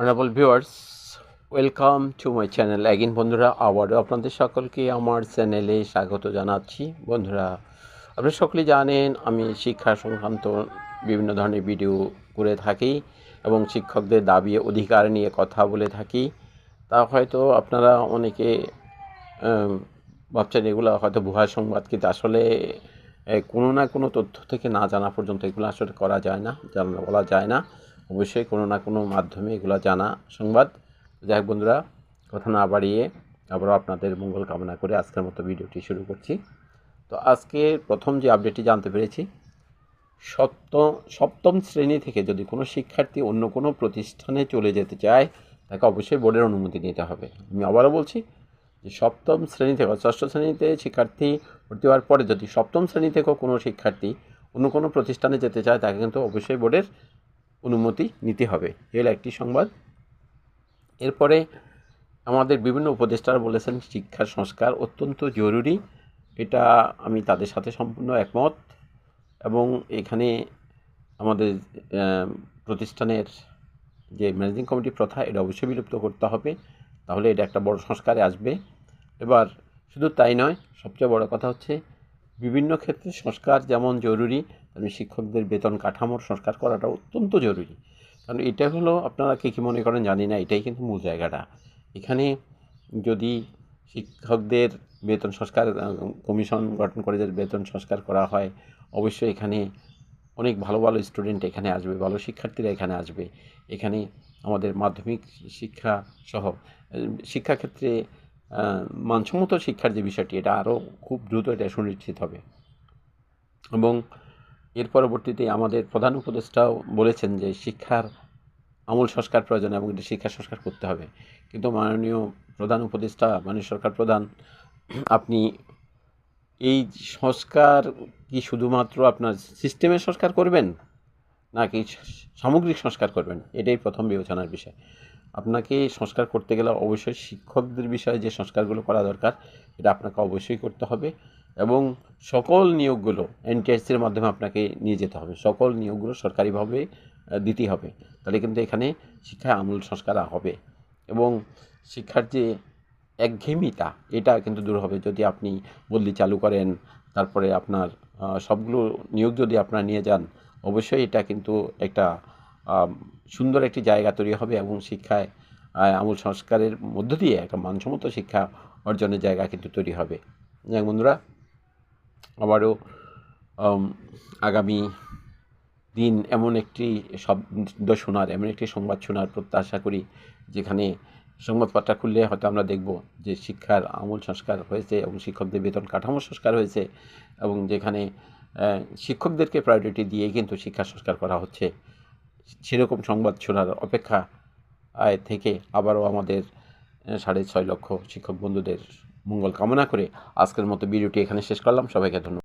Honourable viewers welcome to my channel again বন্ধুরা, আবারও আপনাদের সকলকে আমার চ্যানেলে স্বাগত জানাচ্ছি। বন্ধুরা, আপনারা সকলেই জানেন, আমি শিক্ষা সংক্রান্ত বিভিন্ন ধরনের ভিডিও করে থাকি এবং শিক্ষকদের দাবি, অধিকার নিয়ে কথা বলে থাকি। তা হয়তো আপনারা অনেকে ভাবছেন এগুলো হয়তো ভুয়া সংবাদ, কিন্তু আসলে কোনো না কোনো তথ্য থেকে না জানা পর্যন্ত এগুলো আসলে করা যায় না, জানা বলা যায় না। অবশ্যই কোনো না কোনো মাধ্যমে এগুলো জানা সংবাদ। যাই হোক বন্ধুরা, কথা না বাড়িয়ে আবারও আপনাদের মঙ্গল কামনা করে আজকের মতো ভিডিওটি শুরু করছি। তো আজকে প্রথম যে আপডেটটি জানতে পেরেছি সপ্তম সপ্তম শ্রেণি থেকে যদি কোনো শিক্ষার্থী অন্য কোনো প্রতিষ্ঠানে চলে যেতে চায়, তাকে অবশ্যই বোর্ডের অনুমতি নিতে হবে। আমি আবারও বলছি যে সপ্তম শ্রেণি থেকে ষষ্ঠ শ্রেণীতে শিক্ষার্থী ভর্তি হওয়ার পরে যদি সপ্তম শ্রেণি থেকেও কোনো শিক্ষার্থী অন্য কোনো প্রতিষ্ঠানে যেতে চায়, তাকে কিন্তু অবশ্যই বোর্ডের অনুমতি নিতে হবে। এর একটি সংবাদ। এরপরে আমাদের বিভিন্ন উপদেষ্টারা বলেছেন, শিক্ষার সংস্কার অত্যন্ত জরুরি। এটা আমি তাদের সাথে সম্পূর্ণ একমত এবং এখানে আমাদের প্রতিষ্ঠানের যে ম্যানেজিং কমিটি প্রথা, এটা অবশ্যই বিলুপ্ত করতে হবে। তাহলে এটা একটা বড় সংস্কারে আসবে। এবার শুধু তাই নয়, সবচেয়ে বড় কথা হচ্ছে বিভিন্ন ক্ষেত্রে সংস্কার যেমন জরুরি তেমনি শিক্ষকদের বেতন কাঠামোর সংস্কার করাটা অত্যন্ত জরুরি। কারণ এটা হলো আপনারা কে কী মনে করেন জানি না, এটাই কিন্তু মূল জায়গাটা। এখানে যদি শিক্ষকদের বেতন সংস্কার, কমিশন গঠন করে যদি বেতন সংস্কার করা হয়, অবশ্যই এখানে অনেক ভালো ভালো স্টুডেন্ট এখানে আসবে, ভালো শিক্ষার্থীরা এখানে আসবে। এখানে আমাদের মাধ্যমিক শিক্ষা সহ, শিক্ষাক্ষেত্রে মানসম্মত শিক্ষার যে বিষয়টি, এটা আরও খুব দ্রুত এটা সুনিশ্চিত হবে। এবং এর পরবর্তীতে আমাদের প্রধান উপদেষ্টাও বলেছেন যে শিক্ষার আমূল সংস্কার প্রয়োজন এবং এটা শিক্ষা সংস্কার করতে হবে। কিন্তু মাননীয় প্রধান উপদেষ্টা, মাননীয় সরকার প্রধান, আপনি এই সংস্কার কি শুধুমাত্র আপনার সিস্টেমের সংস্কার করবেন, নাকি সামগ্রিক সংস্কার করবেন? এটাই প্রথম বিবেচনার বিষয়। আপনাকে সংস্কার করতে গেলে অবশ্যই শিক্ষকদের বিষয়ে যে সংস্কারগুলো করা দরকার, এটা আপনাকে অবশ্যই করতে হবে এবং সকল নিয়োগগুলো এনটিএসসির মাধ্যমে আপনাকে নিয়ে যেতে হবে। সকল নিয়োগগুলো সরকারিভাবে দিতে হবে। তাহলে কিন্তু এখানে শিক্ষায় আমূল সংস্কার হবে এবং শিক্ষার যে একঘেয়েমিতা, এটা কিন্তু দূর হবে। যদি আপনি বদলি চালু করেন, তারপরে আপনার সবগুলো নিয়োগ যদি আপনারা নিয়ে যান, অবশ্যই এটা কিন্তু একটা সুন্দর একটি জায়গা তৈরি হবে এবং শিক্ষায় আমূল সংস্কারের মধ্য দিয়ে একটা মানসম্মত শিক্ষা অর্জনের জায়গা কিন্তু তৈরি হবে। যাক বন্ধুরা, আবারও আগামী দিন এমন একটি শব্দ শোনার, এমন একটি সংবাদ শোনার প্রত্যাশা করি, যেখানে সংবাদপত্র খুললে হয়তো আমরা দেখব যে শিক্ষার আমূল সংস্কার হয়েছে এবং শিক্ষকদের বেতন কাঠামো সংস্কার হয়েছে এবং যেখানে শিক্ষকদেরকে প্রায়োরিটি দিয়ে কিন্তু শিক্ষা সংস্কার করা হচ্ছে। সেরকম সংবাদ শোনার অপেক্ষা, আয় থেকে আবারও আমাদের সাড়ে ছয় লক্ষ শিক্ষক বন্ধুদের মঙ্গল কামনা করে আজকের মতো ভিডিওটি এখানে শেষ করলাম। সবাইকে ধন্যবাদ।